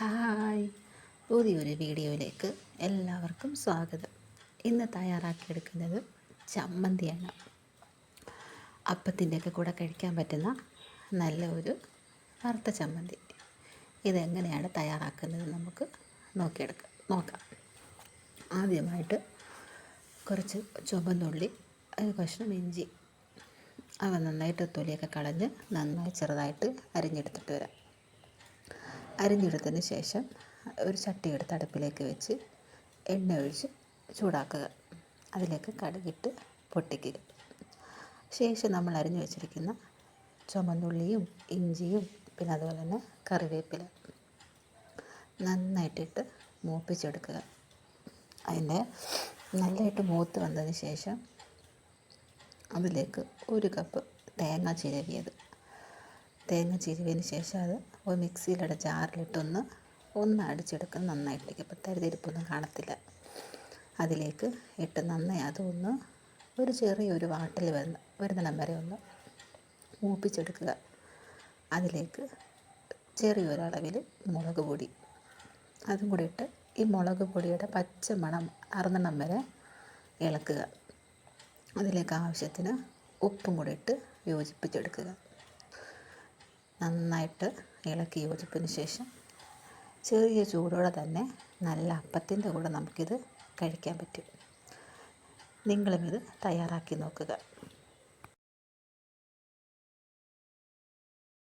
Hi. പുതിയൊരു വീഡിയോയിലേക്ക് എല്ലാവർക്കും സ്വാഗതം. ഇന്ന് തയ്യാറാക്കിയെടുക്കുന്നത് ചമ്മന്തിയാണ്. അപ്പത്തിന്റെയൊക്കെ കൂടെ കഴിക്കാൻ പറ്റുന്ന നല്ല ഒരു വറുത്ത ചമ്മന്തി. ഇതെങ്ങനെയാണ് തയ്യാറാക്കുന്നത് നമുക്ക് നോക്കിയെടുക്കാം നോക്കാം. ആദ്യമായിട്ട് കുറച്ച് ചുവന്നുള്ളി ഒരു കഷ്ണം ഇഞ്ചി അവ നന്നായിട്ട് തൊലിയൊക്കെ കളഞ്ഞ് നന്നായി ചെറുതായിട്ട് അരിഞ്ഞെടുത്തിട്ട് വരാം. അരിഞ്ഞെടുത്തതിന് ശേഷം ഒരു ചട്ടി എടുത്ത് അടുപ്പിലേക്ക് വെച്ച് എണ്ണ ഒഴിച്ച് ചൂടാക്കുക. അതിലേക്ക് കടുകിട്ട് പൊട്ടിക്കുക ശേഷം നമ്മൾ അരിഞ്ഞു വെച്ചിരിക്കുന്ന ചുമന്നുള്ളിയും ഇഞ്ചിയും പിന്നെ അതുപോലെ തന്നെ കറിവേപ്പില നന്നായിട്ടിട്ട് മൂപ്പിച്ചെടുക്കുക. അതിന്റെ നല്ലതായിട്ട് മൂത്ത് വന്നതിന് ശേഷം അതിലേക്ക് ഒരു കപ്പ് തേങ്ങ ചിരവിയത് തേങ്ങ ചിരുവിന് ശേഷം അത് ഒരു മിക്സിയിലൂടെ ജാറിലിട്ടൊന്ന് ഒന്ന് അടിച്ചെടുക്കും നന്നായിട്ടേക്ക് അപ്പോൾ തരിതിരിപ്പൊന്നും കാണത്തില്ല. അതിലേക്ക് ഇട്ട് നന്നായി അതൊന്ന് ഒരു ചെറിയൊരു വാട്ടിൽ വരുന്ന വരുന്നിടം വരെ ഒന്ന് മൂപ്പിച്ചെടുക്കുക. അതിലേക്ക് ചെറിയൊരളവിൽ മുളക് പൊടി. അതും കൂടി ഇട്ട് ഈ മുളക് പൊടിയുടെ പച്ച മണം അറുന്നിടം വരെ ഇളക്കുക. അതിലേക്ക് ആവശ്യത്തിന് ഉപ്പും കൂടി ഇട്ട് യോജിപ്പിച്ചെടുക്കുക. നന്നായിട്ട് ഇളക്കി യോജിപ്പിന് ശേഷം ചെറിയ ചൂടോടെ തന്നെ നല്ല അപ്പത്തിന്റെ കൂടെ നമുക്കിത് കഴിക്കാൻ പറ്റും. നിങ്ങളും ഇത് തയ്യാറാക്കി നോക്കുക.